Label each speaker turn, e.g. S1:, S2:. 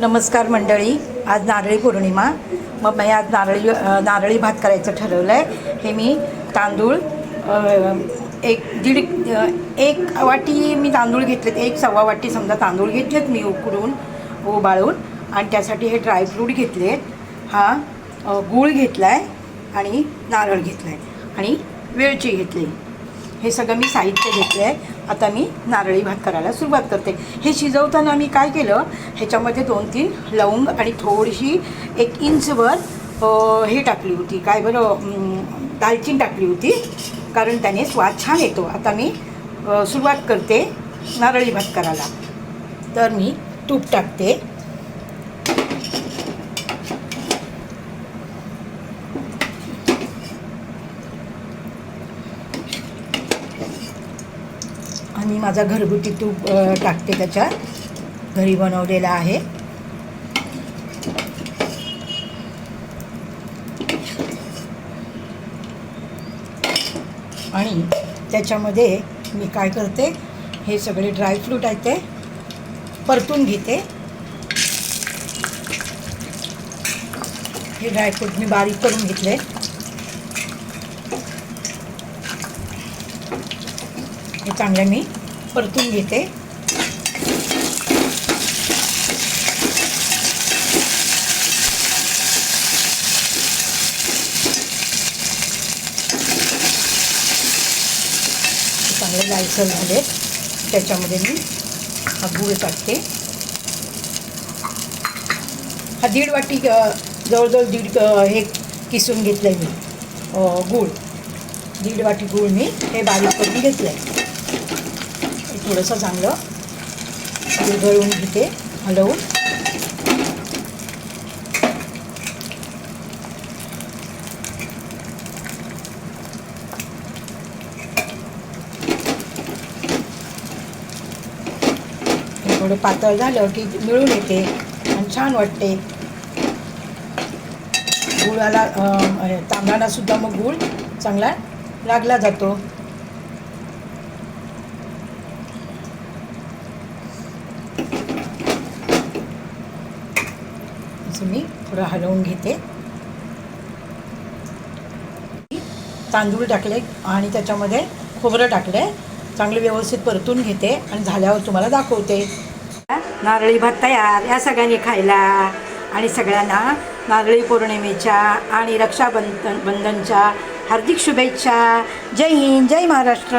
S1: नमस्कार मंडळी. आज नारळी पौर्णिमा. मग मी आज नारळी नारळी भात करायचं ठरवलं आहे हे मी तांदूळ एक दीड एक वाटी मी तांदूळ घेतलेत. एक सव्वा वाटी समजा तांदूळ घेतलेत मी उकडून उबाळून. आणि त्यासाठी हे ड्रायफ्रूट घेतलेत. हा गूळ घेतला आहे आणि नारळ घेतला आहे आणि वेलची घेतली. हे सगळं मी साहित्य घेतलं आहे आता मी नारळी भात करायला सुरुवात करते. हे शिजवताना मी काय केलं ह्याच्यामध्ये दोन तीन लवंग आणि थोडीशी एक इंचवर हे टाकली होती. काय बरं दालचीन टाकली होती. कारण त्याने स्वाद छान येतो. आता मी सुरुवात करते नारळी भात करायला. तर मी तूप टाकते. आणि माझा घरगुती तूप टाकते त्याच्यात घरी बनवलेला आहे. आणि त्याच्यामध्ये मी काय करते हे सगळे ड्रायफ्रूट आहेत ते परतून घेते. हे ड्रायफ्रूट मी बारीक करून घेतले. हे चांगलं मी परतून घेते. चांगले लालसर झाले. त्याच्यामध्ये मी हा गूळ टाकते. हा दीड वाटी जवळजवळ दीड हे किसून घेतलं आहे मी गूळ. दीड वाटी गूळ मी हे बारीक करून घेतलं आहे थोडंसं चांगलं विरघळून घेते हलवून. थोडं पातळ झालं की मिळून येते आणि छान वाटते. गुळाला अं, तांदळाला सुद्धा मग गूळ चांगला लागला जातो. असं मी थोडं हलवून घेते. तांदूळ टाकले आणि त्याच्यामध्ये खोबरं टाकले. चांगले व्यवस्थित परतून घेते आणि झाल्यावर तुम्हाला दाखवते. नारळी भात तयार या सगळ्यांनी खायला. आणि सगळ्यांना नारळी पौर्णिमेच्या आणि रक्षाबंधन बंधनच्या हार्दिक शुभेच्छा. जय हिंद जय महाराष्ट्र.